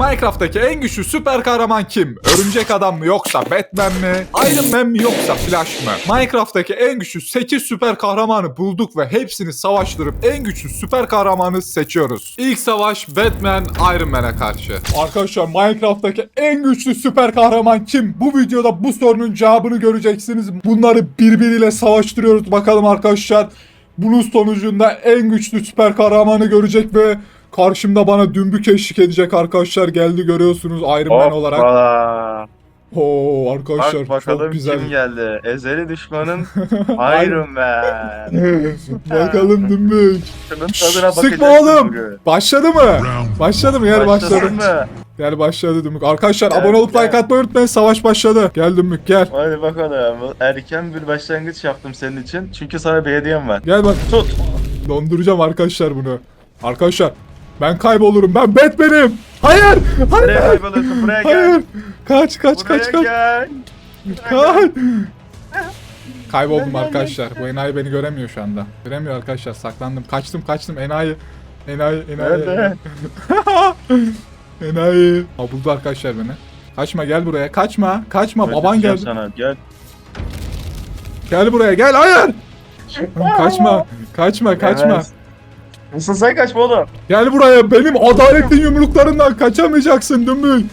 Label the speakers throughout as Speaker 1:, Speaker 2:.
Speaker 1: Minecraft'taki en güçlü süper kahraman kim? Örümcek adam mı yoksa Batman mi? Iron Man mi yoksa Flash mı? Minecraft'taki en güçlü 8 süper kahramanı bulduk ve hepsini savaştırıp en güçlü süper kahramanı seçiyoruz. İlk savaş Batman Iron Man'e karşı. Arkadaşlar Minecraft'taki en güçlü süper kahraman kim? Bu videoda bu sorunun cevabını göreceksiniz. Bunları birbiriyle savaştırıyoruz bakalım arkadaşlar. Bunun sonucunda en güçlü süper kahramanı görecek ve karşımda bana dümbük eşlik edecek arkadaşlar geldi görüyorsunuz Iron Man olarak.
Speaker 2: Hoppa.
Speaker 1: Oo arkadaşlar
Speaker 2: Bak bakalım
Speaker 1: çok güzel.
Speaker 2: kim geldi. Ezeli düşmanın Iron Man.
Speaker 1: bakalım dümbük.
Speaker 2: Şunun tadına
Speaker 1: Sıkma oğlum.
Speaker 2: bugün.
Speaker 1: Başladı mı? Başladı mı? Yer başladı.
Speaker 2: Başlasın mı?
Speaker 1: Gel başladı dümbük. Arkadaşlar
Speaker 2: Gel,
Speaker 1: abone olup
Speaker 2: gel.
Speaker 1: like atmayı unutmayın. Savaş başladı. Gel dümbük gel.
Speaker 2: Hadi bakalım. Erken bir başlangıç yaptım senin için. Çünkü sana bir hediyem var.
Speaker 1: Gel bak.
Speaker 2: Tut.
Speaker 1: Donduracağım arkadaşlar bunu. Arkadaşlar ben kaybolurum. Ben Batman'im. Hayır.
Speaker 2: Nereye
Speaker 1: Hayır.
Speaker 2: kayboluyorsun? Buraya gel.
Speaker 1: Hayır. Kaç kaç
Speaker 2: Buraya
Speaker 1: kaç kaç.
Speaker 2: gel.
Speaker 1: Kaç. Kayboldum arkadaşlar. Bu enayi beni göremiyor şu anda. Göremiyor arkadaşlar. Saklandım. Kaçtım kaçtım. Enayi. Enayi. Enayi.
Speaker 2: Nerede?
Speaker 1: enayi. Ha buldu arkadaşlar beni. Kaçma gel buraya. Kaçma. Kaçma. Baban
Speaker 2: Ödeteceğim
Speaker 1: geldi.
Speaker 2: Sana. Gel.
Speaker 1: Gel buraya. Gel. Hayır. kaçma. Kaçma. Kaçma.
Speaker 2: Evet. Nasıl sen kaçma oğlum?
Speaker 1: Gel buraya. Benim adaletin yumruklarından kaçamayacaksın dümbük.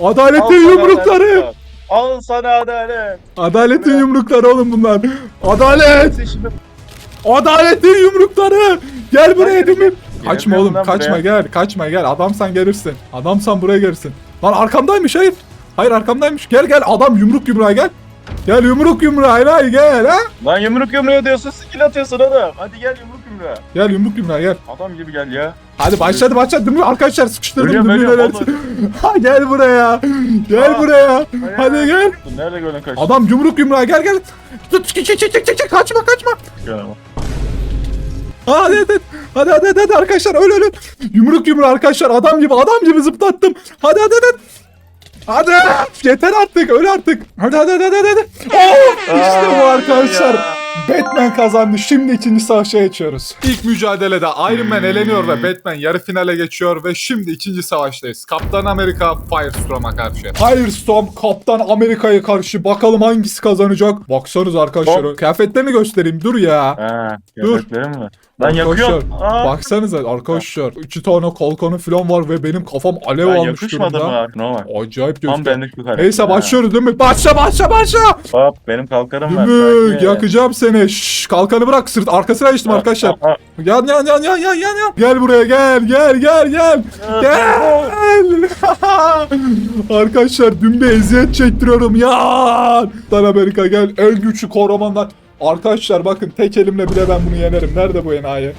Speaker 2: Al
Speaker 1: Adaletin
Speaker 2: sana
Speaker 1: yumrukları.
Speaker 2: adalet. Al sana adalet.
Speaker 1: Adaletin yumrukları oğlum bunlar. Adalet.
Speaker 2: Şimdi
Speaker 1: Adaletin yumrukları. Gel buraya
Speaker 2: gel.
Speaker 1: Kaçma oğlum.
Speaker 2: Gelemiyorum lan
Speaker 1: Kaçma
Speaker 2: buraya.
Speaker 1: gel. Kaçma gel. Adamsan gelirsin. Adamsan buraya gelirsin. Lan arkamdaymış hayır. Hayır arkamdaymış. Gel gel adam yumruk yumruğa gel. Gel yumruk yumruğa hayır hayır gel ha.
Speaker 2: Lan yumruk yumruğu diyorsun skill atıyorsun oğlum. Hadi gel yumruk yumruğa.
Speaker 1: Gel yumruk yumruğa gel.
Speaker 2: Adam gibi gel ya.
Speaker 1: Hadi başladı başladı. Dümdüz arkadaşlar sıkıştırdım
Speaker 2: Ölüyorum,
Speaker 1: dümdüz
Speaker 2: ölüyorum.
Speaker 1: Ha gel buraya. Gel
Speaker 2: Aa,
Speaker 1: buraya. Hadi gel.
Speaker 2: Nerede gördün kaçtı?
Speaker 1: Adam yumruk yumruğa gel gel. Tut çık çık çık çık çık kaçma kaçma.
Speaker 2: Gel.
Speaker 1: Hadi hadi hadi hadi hadi, hadi arkadaşlar öl öl. Yumruk yumruğa arkadaşlar adam gibi adam gibi zıplattım. Hadi hadi hadi. Hadi yeter artık öl artık. Hadi hadi hadi hadi hadi. Oh, işte bu arkadaşlar.
Speaker 2: ya.
Speaker 1: Batman kazandı. Şimdi ikinci savaşa geçiyoruz. İlk mücadelede Iron Man eleniyor ve Batman yarı finale geçiyor ve şimdi ikinci savaştayız. Kaptan Amerika Firestorm'a karşı. Firestorm Kaptan Amerika'ya karşı bakalım hangisi kazanacak. Baksanız arkadaşlar. Kıyafetlerini göstereyim dur ya.
Speaker 2: Ha,
Speaker 1: Dur.
Speaker 2: göbeklerim mi? Lan
Speaker 1: Arkadaşlar,
Speaker 2: yakıyorum. Aa,
Speaker 1: Baksanıza arkadaşlar. iki tane kalkanı falan var ve benim kafam alev
Speaker 2: lan
Speaker 1: almış durumda.
Speaker 2: mı? Ne var?
Speaker 1: Acayip
Speaker 2: Tam
Speaker 1: göster.
Speaker 2: benlik bir karakter.
Speaker 1: Neyse
Speaker 2: ha.
Speaker 1: başlıyoruz değil mi? Başla başla başla.
Speaker 2: Hop benim kalkarım var.
Speaker 1: Dümük yakacağım seni. Şşş, kalkanı bırak sırt arkasına geçtim arkadaşlar. yan yan yan yan yan yan. Gel buraya gel gel gel gel. Gel. Arkadaşlar dün de eziyet çektiriyorum ya. Lan Amerika gel en güçlü kahramanlar. Arkadaşlar bakın tek elimle bile ben bunu yenerim. Nerede bu enayi?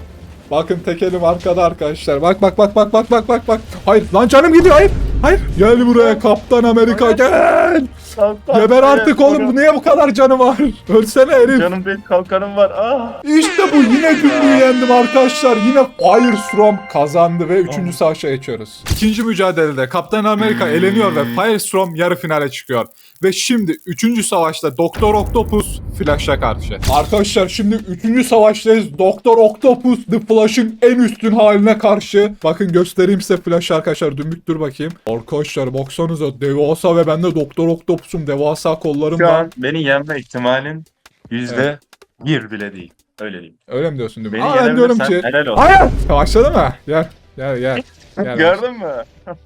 Speaker 1: Bakın tek elim arkada arkadaşlar. Bak bak bak bak bak bak bak bak. Hayır lan canım gidiyor hayır. Hayır. Gel buraya Kaptan Amerika gel.
Speaker 2: Kalkan,
Speaker 1: Geber artık oğlum. Bu niye bu kadar canı var? Ölsene herif.
Speaker 2: Canım benim kalkanım var. Ah.
Speaker 1: İşte bu yine günlüğü yendim arkadaşlar. Yine Firestorm kazandı ve 3. savaşa geçiyoruz. İkinci mücadelede Kaptan Amerika eleniyor ve Firestorm yarı finale çıkıyor. Ve şimdi 3. savaşta Doktor Octopus Flash'a karşı. Arkadaşlar şimdi 3. savaştayız. Doktor Octopus The Flash'ın en üstün haline karşı. Bakın göstereyim size Flash arkadaşlar. Dümük dur bakayım. Arkadaşlar baksanıza devasa ve ben de Doktor Octopus'um. Devasa kollarım
Speaker 2: Şu
Speaker 1: var.
Speaker 2: an beni yenme ihtimalin yüzde bir bile değil. Öyle değil.
Speaker 1: Öyle mi diyorsun Dümük?
Speaker 2: Beni
Speaker 1: Aa, ben diyorum
Speaker 2: yenebilirsen
Speaker 1: ki...
Speaker 2: helal olsun.
Speaker 1: Hayır! Başladı mı? Gel. Gel gel. gel
Speaker 2: Gördün mü?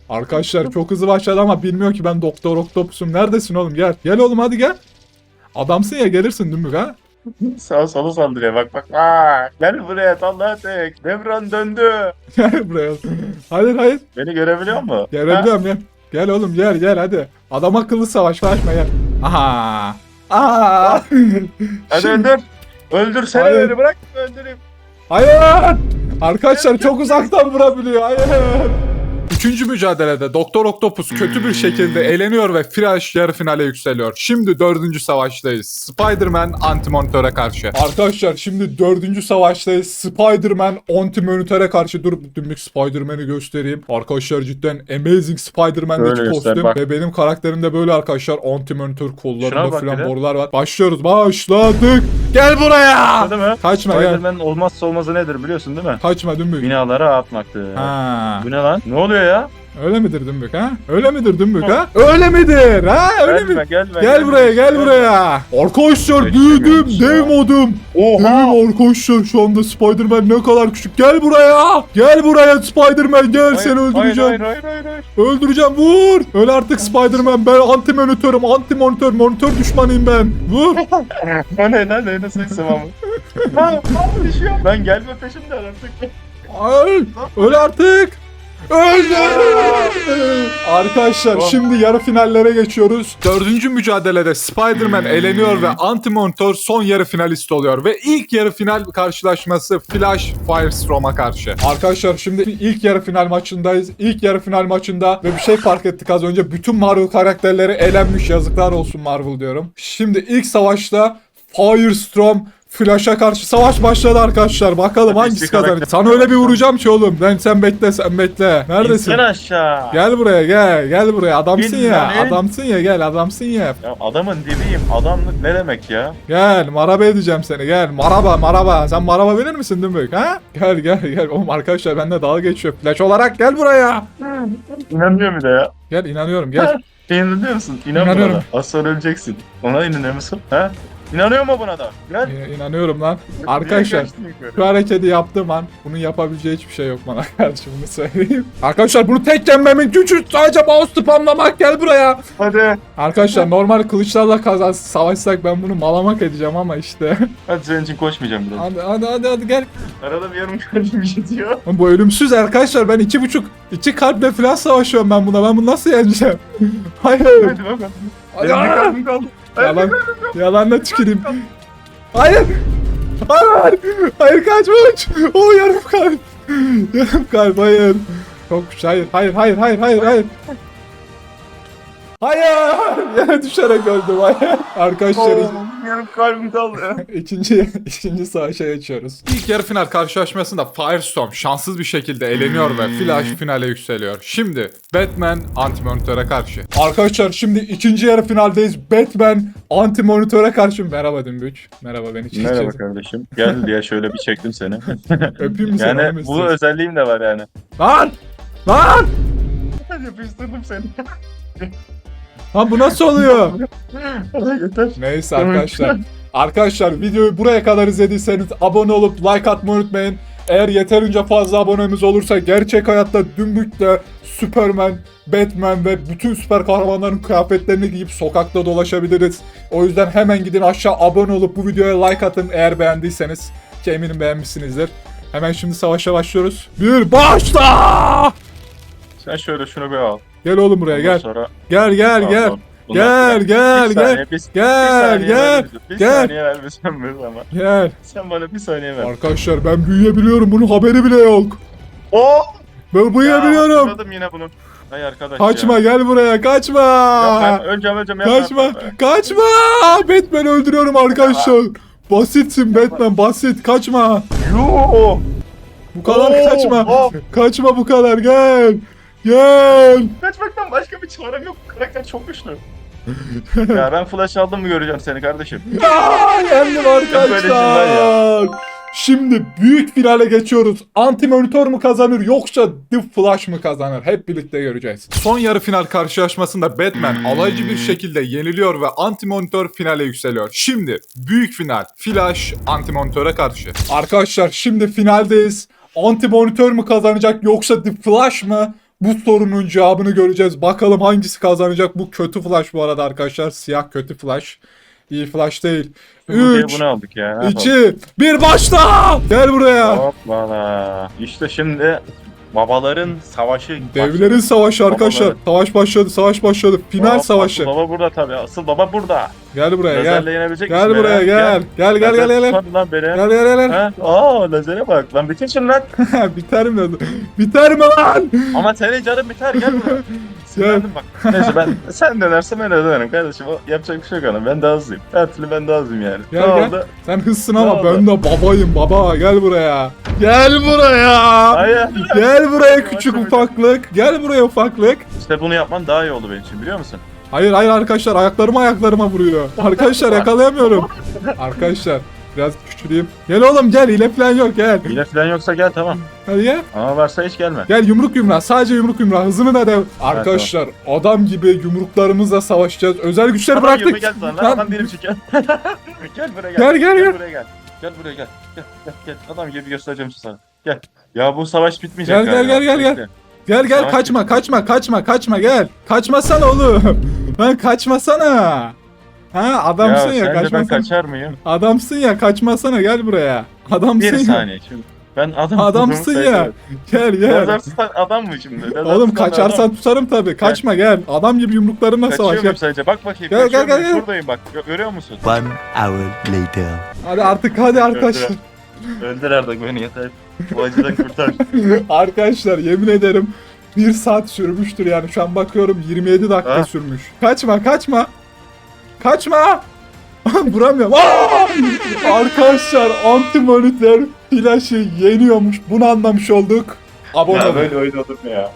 Speaker 1: Arkadaşlar çok hızlı başladı ama bilmiyor ki ben Doktor Octopus'um. Neredesin oğlum gel. Gel oğlum hadi gel. Adamsın ya gelirsin Dümbük ha.
Speaker 2: Sağ solu saldırıyor bak bak. Aa, gel buraya Allah tek. Devran döndü.
Speaker 1: Gel buraya. Hayır hayır.
Speaker 2: Beni görebiliyor mu?
Speaker 1: Gelebiliyorum gel. Gel oğlum gel gel hadi. Adam akıllı savaş savaşma gel. Aha. Aa.
Speaker 2: Hadi
Speaker 1: Şimdi-
Speaker 2: öldür. Öldürsene
Speaker 1: Hayır.
Speaker 2: beni bırak öldüreyim.
Speaker 1: Hayır. Arkadaşlar çok uzaktan vurabiliyor. Hayır. Üçüncü mücadelede Doktor Octopus kötü bir şekilde eleniyor ve Flash yarı finale yükseliyor. Şimdi dördüncü savaştayız. Spider-Man Anti-Monitor'e karşı. Arkadaşlar şimdi dördüncü savaştayız. Spider-Man Anti-Monitor'e karşı. Dur dümdük Spider-Man'i göstereyim. Arkadaşlar cidden Amazing Spider-Man'deki
Speaker 2: göster,
Speaker 1: kostüm. Ve benim karakterim de böyle arkadaşlar. Anti-Monitor
Speaker 2: Şuna
Speaker 1: kollarında falan borular var. Başlıyoruz. Başladık. Gel buraya.
Speaker 2: Değil mi?
Speaker 1: Kaçma gel.
Speaker 2: Spider-Man'in olmazsa olmazı nedir biliyorsun değil mi?
Speaker 1: Kaçma dümdük.
Speaker 2: Binalara atmaktı.
Speaker 1: Ha.
Speaker 2: Bu ne lan? Ne oluyor ya?
Speaker 1: Öyle midir Dümbük ha? Öyle midir Dümbük ha? Öyle midir ha? Öyle mi?
Speaker 2: Gelme gelme.
Speaker 1: Gel buraya gel buraya. Arkadaşlar
Speaker 2: Beklemiyormuş
Speaker 1: büyüdüm dev modum.
Speaker 2: Oha.
Speaker 1: Dev arkadaşlar şu anda Spider-Man ne kadar küçük. Gel buraya. Gel buraya Spider-Man gel seni öldüreceğim.
Speaker 2: Hayır hayır hayır hayır.
Speaker 1: Öldüreceğim vur. Öyle artık Spider-Man ben anti monitörüm anti monitör monitör düşmanıyım ben. Vur.
Speaker 2: O ne lan ne nasıl istemem. Ha, ne düşüyor? Ben gelme peşimden artık.
Speaker 1: Öl. Öl artık. Öldü. Arkadaşlar
Speaker 2: Tamam.
Speaker 1: şimdi yarı finallere geçiyoruz. Dördüncü mücadelede Spider-Man eleniyor ve Anti-Monitor son yarı finalist oluyor. Ve ilk yarı final karşılaşması Flash Firestorm'a karşı. Arkadaşlar şimdi ilk yarı final maçındayız. İlk yarı final maçında ve bir şey fark ettik az önce. Bütün Marvel karakterleri elenmiş. Yazıklar olsun Marvel diyorum. Şimdi ilk savaşta Firestorm Flash'a karşı savaş başladı arkadaşlar. Bakalım hangisi kazanır. Sana öyle bir vuracağım ki oğlum. Ben sen bekle sen bekle. Neredesin?
Speaker 2: İnsan aşağı.
Speaker 1: Gel buraya gel. Gel buraya. Adamsın
Speaker 2: Gel
Speaker 1: ya.
Speaker 2: lan.
Speaker 1: Adamsın ya gel. Adamsın ya.
Speaker 2: Ya adamın dibiyim. Adamlık ne demek ya?
Speaker 1: Gel. Maraba edeceğim seni. Gel. Maraba maraba. Sen maraba verir misin Dümbük ha? Gel gel gel. Oğlum arkadaşlar bende dalga geçiyor. Flash olarak gel buraya.
Speaker 2: İnanmıyor bir de ya.
Speaker 1: Gel inanıyorum gel.
Speaker 2: İnanıyor musun? İnan
Speaker 1: İnanıyorum.
Speaker 2: buna da. Az sonra öleceksin. Ona inanıyor musun? Ha? İnanıyor mu buna da? Gel.
Speaker 1: İ- İnanıyorum lan. Arkadaşlar.
Speaker 2: Kaçtın yukarı?
Speaker 1: Şu hareketi yaptığım an bunun yapabileceği hiçbir şey yok bana karşı bunu söyleyeyim. Arkadaşlar bunu tek yenmemin gücü sadece mouse spamlamak gel buraya.
Speaker 2: Hadi.
Speaker 1: Arkadaşlar normal kılıçlarla kazan savaşsak ben bunu malamak edeceğim ama işte.
Speaker 2: Hadi senin için koşmayacağım biraz.
Speaker 1: hadi hadi hadi hadi gel.
Speaker 2: Arada bir yarım kalbim yetiyor.
Speaker 1: Oğlum Bu ölümsüz arkadaşlar ben iki buçuk iki kalple falan savaşıyorum ben buna ben bunu nasıl yeneceğim? Hayır.
Speaker 2: Hadi bakalım.
Speaker 1: Hadi.
Speaker 2: Benim bir kalbim kaldı.
Speaker 1: Yalan, yalanla tüküreyim. Hayır. Hayır. Hayır kaç uç. O yarım kalp. Yarım kalp hayır. Çok. Hayır hayır hayır hayır hayır hayır. Hayır. Yere düşerek öldüm hayır. Arkadaşlar
Speaker 2: Yarım kalbim kaldı.
Speaker 1: ikinci, ikinci savaşa geçiyoruz. İlk yarı final karşılaşmasında Firestorm şanssız bir şekilde eleniyor ve Flash finale yükseliyor. Şimdi Batman anti-monitöre karşı. Arkadaşlar şimdi ikinci yarı finaldeyiz. Batman anti-monitöre karşı. Merhaba Dümbüç. Merhaba beni çekeceğiz.
Speaker 2: Merhaba kardeşim. Gel diye şöyle bir çektim seni.
Speaker 1: Öpeyim mi seni?
Speaker 2: yani bu özelliğim de var yani.
Speaker 1: Lan! Lan!
Speaker 2: Yapıştırdım seni.
Speaker 1: Lan bu nasıl oluyor?
Speaker 2: Yeter.
Speaker 1: Neyse arkadaşlar. Arkadaşlar videoyu buraya kadar izlediyseniz abone olup like atmayı unutmayın. Eğer yeterince fazla abonemiz olursa gerçek hayatta Dümbük'le Superman, Batman ve bütün süper kahramanların kıyafetlerini giyip sokakta dolaşabiliriz. O yüzden hemen gidin aşağı abone olup bu videoya like atın eğer beğendiyseniz. Ki eminim beğenmişsinizdir. Hemen şimdi savaşa başlıyoruz. Bir başla!
Speaker 2: Sen şöyle şunu bir al.
Speaker 1: Gel oğlum buraya gel.
Speaker 2: sonra-
Speaker 1: Gel gel
Speaker 2: Tamam,
Speaker 1: gel.
Speaker 2: tamam.
Speaker 1: Gel gel
Speaker 2: Bir
Speaker 1: gel.
Speaker 2: saniye, bir- bir
Speaker 1: Gel
Speaker 2: saniye
Speaker 1: gel.
Speaker 2: Bir
Speaker 1: gel.
Speaker 2: saniye ver bize ama.
Speaker 1: Gel.
Speaker 2: Sen bana bir saniye ver.
Speaker 1: Arkadaşlar ben büyüyebiliyorum. Bunun haberi bile yok.
Speaker 2: Oo!
Speaker 1: Ben büyüyebiliyorum.
Speaker 2: hatırladım yine bunu. Hay arkadaş
Speaker 1: Kaçma
Speaker 2: ya.
Speaker 1: gel buraya kaçma.
Speaker 2: Yok ben öleceğim öleceğim.
Speaker 1: Kaçma.
Speaker 2: yapma.
Speaker 1: Kaçma. Batman öldürüyorum arkadaşlar. Basitsin Batman basit kaçma.
Speaker 2: Yoo!
Speaker 1: Bu kadar
Speaker 2: Oo,
Speaker 1: kaçma.
Speaker 2: oo.
Speaker 1: Kaçma bu kadar gel. Gel.
Speaker 2: Kaçmaktan başka bir çarem yok. Bu karakter çok güçlü. ya ben flash aldım mı göreceğim seni kardeşim.
Speaker 1: Aa, yendim arkadaşlar. Şimdi büyük finale geçiyoruz. Anti monitör mü kazanır yoksa The Flash mı kazanır? Hep birlikte göreceğiz. Son yarı final karşılaşmasında Batman alaycı bir şekilde yeniliyor ve anti monitör finale yükseliyor. Şimdi büyük final. Flash anti monitöre karşı. Arkadaşlar şimdi finaldeyiz. Anti monitör mü kazanacak yoksa The Flash mı? Bu sorunun cevabını göreceğiz. Bakalım hangisi kazanacak. Bu kötü Flash bu arada arkadaşlar. Siyah kötü Flash. İyi Flash değil.
Speaker 2: Bu diye
Speaker 1: 3,
Speaker 2: bunu aldık ya. ne yapalım?
Speaker 1: 2, 1 başla! Gel buraya.
Speaker 2: Hoppala. İşte şimdi babaların savaşı.
Speaker 1: Devlerin savaşı arkadaşlar.
Speaker 2: Babaların.
Speaker 1: Savaş başladı, savaş başladı. Final
Speaker 2: Hop,
Speaker 1: savaşı.
Speaker 2: Baba burada tabii. Asıl baba burada.
Speaker 1: Gel buraya
Speaker 2: Lazerle
Speaker 1: gel.
Speaker 2: yenebilecek
Speaker 1: Gel
Speaker 2: misin
Speaker 1: buraya gel. Gel gel gel gel.
Speaker 2: tutar lan beni.
Speaker 1: Gel gel gel.
Speaker 2: Ha? Aa lazere bak lan bitir şimdi lan.
Speaker 1: Biter mi? Biter mi lan?
Speaker 2: Ama senin canın biter gel buraya. Sinirlendim bak. Neyse ben sen dönersen ben dönerim kardeşim. O, yapacak bir şey yok hanım. Ben daha hızlıyım. Her türlü ben daha hızlıyım yani.
Speaker 1: Gel,
Speaker 2: ne
Speaker 1: gel.
Speaker 2: oldu?
Speaker 1: Sen hızsın ama
Speaker 2: oldu?
Speaker 1: ben de babayım baba. Gel buraya. Gel buraya.
Speaker 2: Hayır.
Speaker 1: Gel buraya küçük
Speaker 2: yavaş.
Speaker 1: ufaklık. Gel buraya ufaklık.
Speaker 2: İşte bunu yapman daha iyi oldu benim için biliyor musun?
Speaker 1: Hayır hayır arkadaşlar ayaklarıma ayaklarıma vuruyor. Arkadaşlar yakalayamıyorum. Arkadaşlar Biraz küçüleyim. Gel oğlum gel hile falan yok gel.
Speaker 2: Hile falan yoksa gel tamam.
Speaker 1: Hadi gel.
Speaker 2: Ama varsa hiç gelme.
Speaker 1: Gel yumruk yumruğa sadece yumruk yumruğa hızını da dev. Arkadaşlar adam gibi yumruklarımızla savaşacağız. Özel güçleri
Speaker 2: Adam
Speaker 1: bıraktık.
Speaker 2: gel sana lan adam değilim çünkü. gel buraya gel.
Speaker 1: Gel, gel, gel.
Speaker 2: buraya gel. Gel buraya gel. Gel gel gel. Adam gibi göstereceğim sana. Gel. Ya bu savaş bitmeyecek
Speaker 1: Gel, gel, gel, gel, gel. Gel gel kaçma kaçma kaçma kaçma gel. Kaçmasana oğlum. Lan kaçmasana. Ha adamsın ya,
Speaker 2: ya, sence ben kaçar mıyım?
Speaker 1: Adamsın ya kaçmasana gel buraya. Adamsın
Speaker 2: Bir
Speaker 1: ya.
Speaker 2: saniye şimdi. Ben adam
Speaker 1: Adamsın ya. Gel gel.
Speaker 2: Lazarstan adam mı şimdi? Lazarstan
Speaker 1: Oğlum
Speaker 2: adam.
Speaker 1: kaçarsan tutarım tabi. Kaçma gel. Adam gibi yumruklarımla savaş
Speaker 2: Kaçıyor muyum
Speaker 1: yap.
Speaker 2: sence? Bak bakayım.
Speaker 1: Gel, gel, gel, gel.
Speaker 2: Buradayım bak. Gö- Görüyor musun?
Speaker 3: One hour later.
Speaker 1: Hadi artık hadi arkadaşlar.
Speaker 2: Öldür artık beni yeter. Bu acıdan kurtar.
Speaker 1: arkadaşlar yemin ederim bir saat sürmüştür yani. Şu an bakıyorum 27 dakika
Speaker 2: Ha?
Speaker 1: sürmüş. Kaçma kaçma. Kaçma. Vuramıyorum. Aa! Arkadaşlar antimonitör flaşı yeniyormuş. Bunu anlamış olduk. Abone
Speaker 2: ya
Speaker 1: olun.
Speaker 2: böyle oyun olur mu ya?